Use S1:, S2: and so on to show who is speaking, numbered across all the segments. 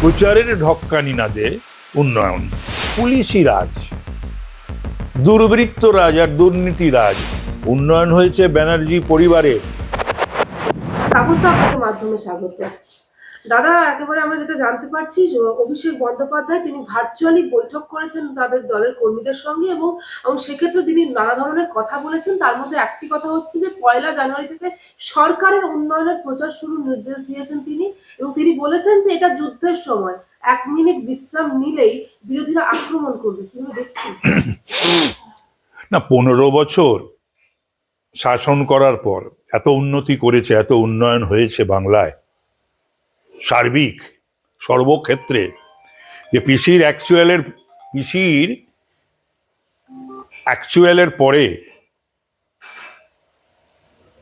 S1: প্রচারের ঢক্কানি না দে উন্নয়ন। পুলিশি রাজ। দুর্বৃত্ত রাজ আর দুর্নীতি রাজ। উন্নয়ন হয়েছে ব্যানার্জি
S2: পরিবারের। মাধ্যমে স্বাগত। দাদা, একেবারে আমরা যেটা জানতে পারছি অভিষেক বন্দ্যোপাধ্যায় তিনি ভার্চুয়ালি বৈঠক করেছেন তাদের দলের কর্মীদের সঙ্গে এবং এবং সেক্ষেত্রে তিনি নানা ধরনের কথা বলেছেন। তার মধ্যে একটি কথা হচ্ছে যে, পয়লা জানুয়ারি থেকে সরকারের উন্নয়নের প্রচার শুরু নির্দেশ দিয়েছেন তিনি এবং তিনি বলেছেন যে, এটা যুদ্ধের সময়। এক মিনিট বিশ্রাম নিলেই বিরোধীরা আক্রমণ করবে। তুমি দেখছেন।
S1: না, পনেরো বছর শাসন করার পর এত উন্নতি করেছে, এত উন্নয়ন হয়েছে বাংলায়। সার্বিক সর্বক্ষেত্রে যে পিসির অ্যাকচুয়ালের পিসির অ্যাকচুয়ালের পরে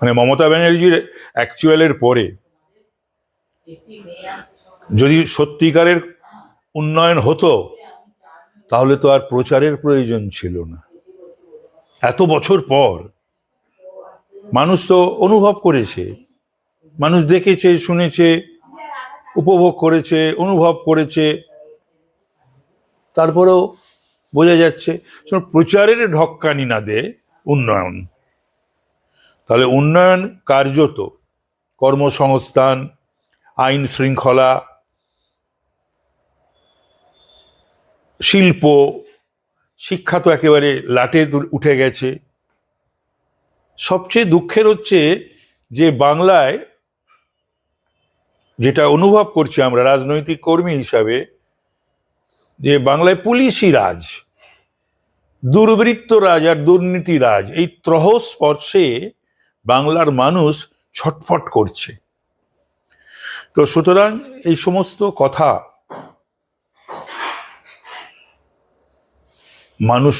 S1: মানে মমতা ব্যানার্জির অ্যাকচুয়ালের পরে, যদি সত্যিকারের উন্নয়ন হতো, তাহলে তো আর প্রচারের প্রয়োজন ছিল না। এত বছর পর, মানুষ তো অনুভব করেছে, মানুষ দেখেছে, শুনেছে উপভোগ করেছে, অনুভব করেছে। তারপরেও বোঝা যাচ্ছে প্রচারের ঢক্কানি না দে উন্নয়ন। তাহলে উন্নয়ন কার্যত কর্মসংস্থান, আইন শৃঙ্খলা, শিল্প, শিক্ষা তো একেবারে লাটে উঠে গেছে। সবচেয়ে দুঃখের হচ্ছে যে বাংলায় যেটা অনুভব করছি আমরা রাজনৈতিক কর্মী হিসাবে, যে বাংলায় পুলিশি রাজ, দুর্বৃত্ত রাজ আর দুর্নীতি রাজ, এই ত্রহ স্পর্শে বাংলার মানুষ ছটফট করছে। তো সুতরাং এই সমস্ত কথা মানুষ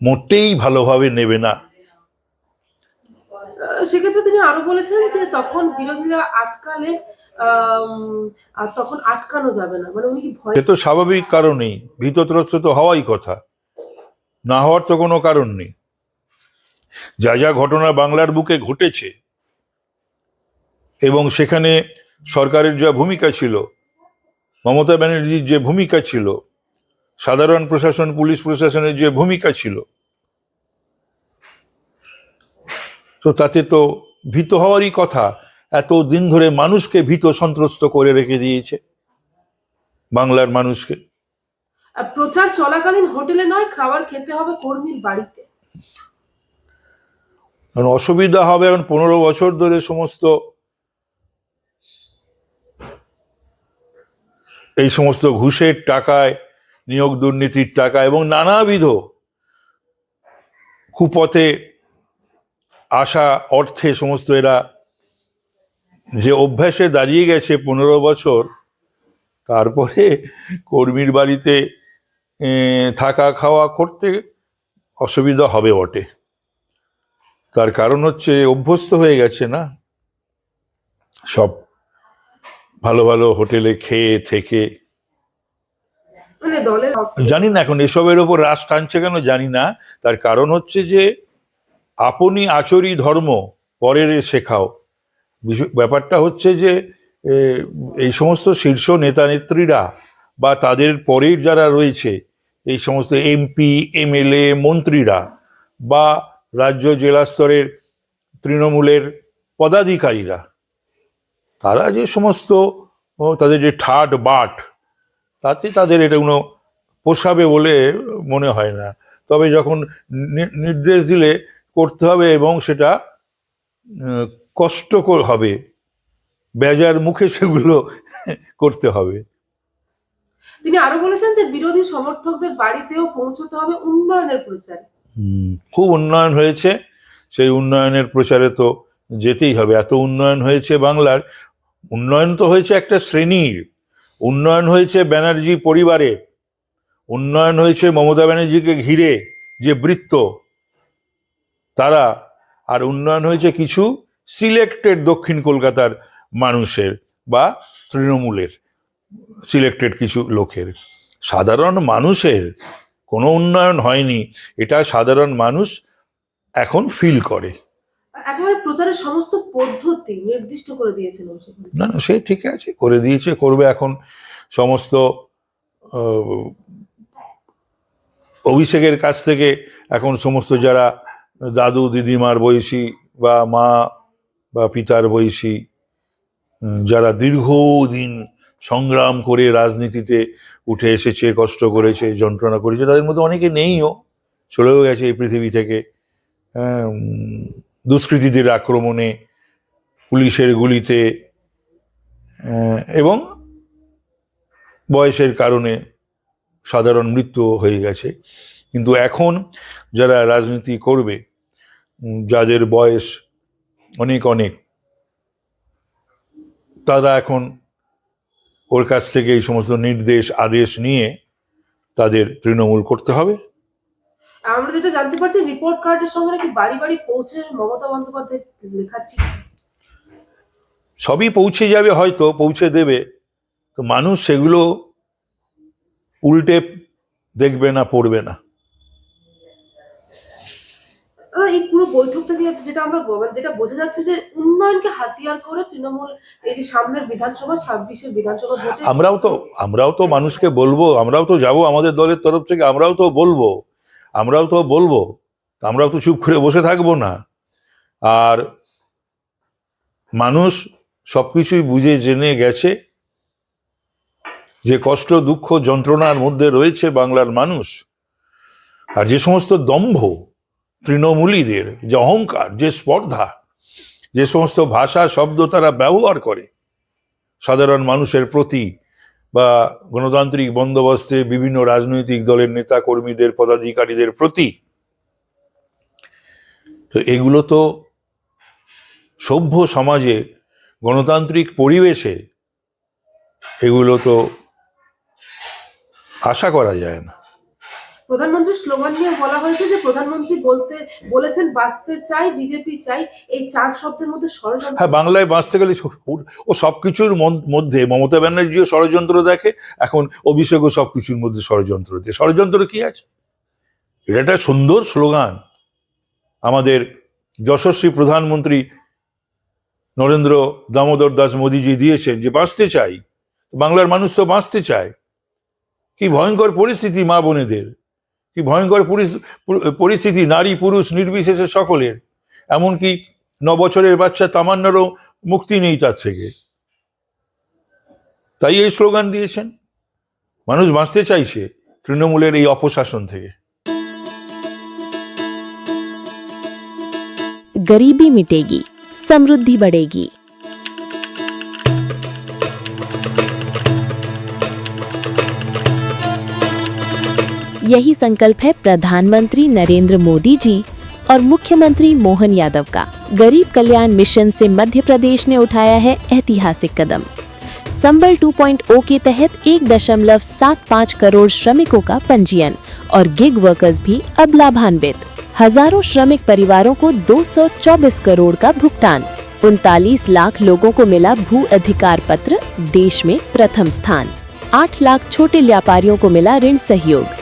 S1: মোটেই ভালোভাবে নেবে না।
S2: সেক্ষেত্রে তিনি আরও বলেছেন যে তখন বিরোধীরা আটকালে তখন আটকানো যাবে না। মানে উনি ভয়
S1: সে তো স্বাভাবিক কারণেই। ভীতত্রস্ত তো হওয়াই কথা। না হওয়ার তো কোনো কারণ নেই। যা যা ঘটনা বাংলার বুকে ঘটেছে, এবং সেখানে সরকারের যা ভূমিকা ছিল, মমতা ব্যানার্জির যে ভূমিকা ছিল, সাধারণ প্রশাসন, পুলিশ প্রশাসনের যে ভূমিকা ছিল তো তাতে তো ভীত হওয়ারই কথা। এত দিন ধরে মানুষকে ভীত সন্ত্রস্ত করে রেখে দিয়েছে বাংলার মানুষকে।
S2: প্রচার চলাকালীন হোটেলে নয় খাবার খেতে হবে কর্মীর বাড়িতে।
S1: কারণ অসুবিধা হবে এখন পনেরো বছর ধরে সমস্ত এই সমস্ত ঘুষের টাকায় নিয়োগ দুর্নীতির টাকা এবং নানাবিধ কুপথে আসা অর্থে সমস্ত এরা যে অভ্যাসে দাঁড়িয়ে গেছে পনেরো বছর তারপরে কর্মীর বাড়িতে থাকা খাওয়া করতে অসুবিধা হবে বটে। তার কারণ হচ্ছে অভ্যস্ত হয়ে গেছে না। সব ভালো ভালো হোটেলে খেয়ে থেকে।
S2: মানে
S1: জানি না এখন এসবের ওপর রাশ টানছে কেন জানি না। তার কারণ হচ্ছে যে আপনি আচরি ধর্ম পরের শেখাও। ব্যাপারটা হচ্ছে যে এই সমস্ত শীর্ষ নেতা নেত্রীরা বা তাদের পরের যারা রয়েছে, এই সমস্ত এমপি, এমএলএ, মন্ত্রীরা বা রাজ্য জেলা স্তরের তৃণমূলের পদাধিকারীরা, তারা যে সমস্ত তাদের যে ঠাট বাট, তাতে তাদের এটা কোনো পোষাবে বলে মনে হয় না। তবে যখন নির্দেশ দিলে করতে হবে এবং সেটা কষ্টকর হবে। বেজার মুখে সেগুলো করতে হবে।
S2: তিনি আরও বলেছেন যে বিরোধী সমর্থকদের বাড়িতেও পৌঁছতে হবে উন্নয়নের প্রচারে।
S1: খুব উন্নয়ন হয়েছে। সেই উন্নয়নের প্রচারে তো যেতেই হবে। এত উন্নয়ন হয়েছে বাংলার। উন্নয়ন তো হয়েছে একটা শ্রেণির। উন্নয়ন হয়েছে ব্যানার্জি পরিবারে উন্নয়ন হয়েছে মমতা ব্যানার্জিকে ঘিরে যে বৃত্ত। তারা আর উন্নয়ন হয়েছে কিছু সিলেক্টেড দক্ষিণ কলকাতার মানুষের বা তৃণমূলের সিলেক্টেড কিছু লোকের। সাধারণ মানুষের কোনো উন্নয়ন হয়নি। এটা সাধারণ মানুষ এখন ফিল করে।
S2: একেবারে প্রচারের সমস্ত পদ্ধতি নির্দিষ্ট করে ব্যানার্জি।
S1: না না সে ঠিক আছে করে দিয়েছে করবে এখন সমস্ত অভিষেকের কাছ থেকে এখন সমস্ত যারা দাদু দিদিমার বয়সী বা মা বা পিতার বয়সী যারা দীর্ঘদিন সংগ্রাম করে রাজনীতিতে উঠে এসেছে কষ্ট করেছে যন্ত্রণা করেছে তাদের মধ্যে অনেকে নেইও চলেও গেছে এই পৃথিবী থেকে। হ্যাঁ, দুষ্কৃতীদের আক্রমণে পুলিশের গুলিতে এবং বয়সের কারণে সাধারণ মৃত্যু হয়ে গেছে। কিন্তু এখন যারা রাজনীতি করবে যাদের বয়স অনেক অনেক তারা এখন ওর কাছ থেকে এই সমস্ত নির্দেশ আদেশ নিয়ে তাদের তৃণমূল করতে হবে।
S2: আমরা যেটা জানতে পারছি রিপোর্ট কার্ডের সঙ্গে নাকি বাড়ি বাড়ি পৌঁছে মমতা বন্দ্যোপাধ্যায় লেখাচ্ছি।
S1: সবই পৌঁছে যাবে হয়তো পৌঁছে দেবে। তো মানুষ সেগুলো উল্টে দেখবে না পড়বে না।
S2: এই পুরো বৈঠক থেকে যেটা আমরা যেটা বোঝা যাচ্ছে যে উন্নয়নকে হাতিয়ার করে তৃণমূল এই যে সামনের বিধানসভা, ছাব্বিশের বিধানসভা
S1: আমরাও তো আমরাও তো মানুষকে বলব, আমরাও তো যাব আমাদের দলের তরফ থেকে, আমরাও তো বলব, আমরাও তো বলব, আমরাও তো চুপ করে বসে থাকব না। আর মানুষ সবকিছুই বুঝে জেনে গেছে যে কষ্ট, দুঃখ, যন্ত্রণার মধ্যে রয়েছে বাংলার মানুষ। আর যে সমস্ত দম্ভ তৃণমূলীদের যে অহংকার, যে স্পর্ধা, যে সমস্ত ভাষা, শব্দ তারা ব্যবহার করে। সাধারণ মানুষের প্রতি বা গণতান্ত্রিক বন্দোবস্তে বিভিন্ন রাজনৈতিক দলের নেতা কর্মীদের পদাধিকারীদের প্রতি। তো এগুলো তো সভ্য সমাজে, গণতান্ত্রিক পরিবেশে এগুলো তো আশা করা যায় না।
S2: প্রধানমন্ত্রীর স্লোগান নিয়ে বলা হয়েছে যে প্রধানমন্ত্রী বলতে, বলেছেন, বাঁচতে চাই, বিজেপি চাই, এই চার শব্দের মধ্যে ষড়যন্ত্র
S1: হ্যাঁ বাংলায় বাঁচতে গেলে ও- সবকিছুর মধ্যে মমতা ব্যানার্জিও ষড়যন্ত্র দেখে, এখন অভিষেকও সবকিছুর মধ্যে ষড়যন্ত্র দেখে। ষড়যন্ত্র কি আছে? এটা একটা সুন্দর স্লোগান। আমাদের যশস্বী প্রধানমন্ত্রী নরেন্দ্র দামোদর দাস মোদীজি দিয়েছেন যে বাঁচতে চাই। বাংলার মানুষ তো বাঁচতে চায়। কি ভয়ঙ্কর পরিস্থিতি মা বোনেদের। কি ভয়ঙ্কর পরিস- পরিস্থিতি নারী পুরুষ নির্বিশেষে সকলের এমনকি ন বছরের বাচ্চা তামান্নারও মুক্তি নেই তার থেকে তাই এই স্লোগান দিয়েছেন মানুষ বাঁচতে চাইছে তৃণমূলের এই অপশাসন থেকে
S3: गरीबी मिटेगी समृद्धि बढ़ेगी यही संकल्प है प्रधानमंत्री नरेंद्र मोदी जी और मुख्यमंत्री मोहन यादव का। गरीब कल्याण मिशन से मध्य प्रदेश ने उठाया है ऐतिहासिक कदम। संबल 2.0 के तहत एक दशमलव सात पाँच करोड़ श्रमिकों का पंजीयन और गिग वर्कर्स भी अब लाभान्वित। हज़ारों श्रमिक परिवारों को 224 करोड़ का भुगतान। उनतालीस लाख लोगों को मिला भू अधिकार पत्र, देश में प्रथम स्थान। आठ लाख छोटे व्यापारियों को मिला ऋण सहयोग।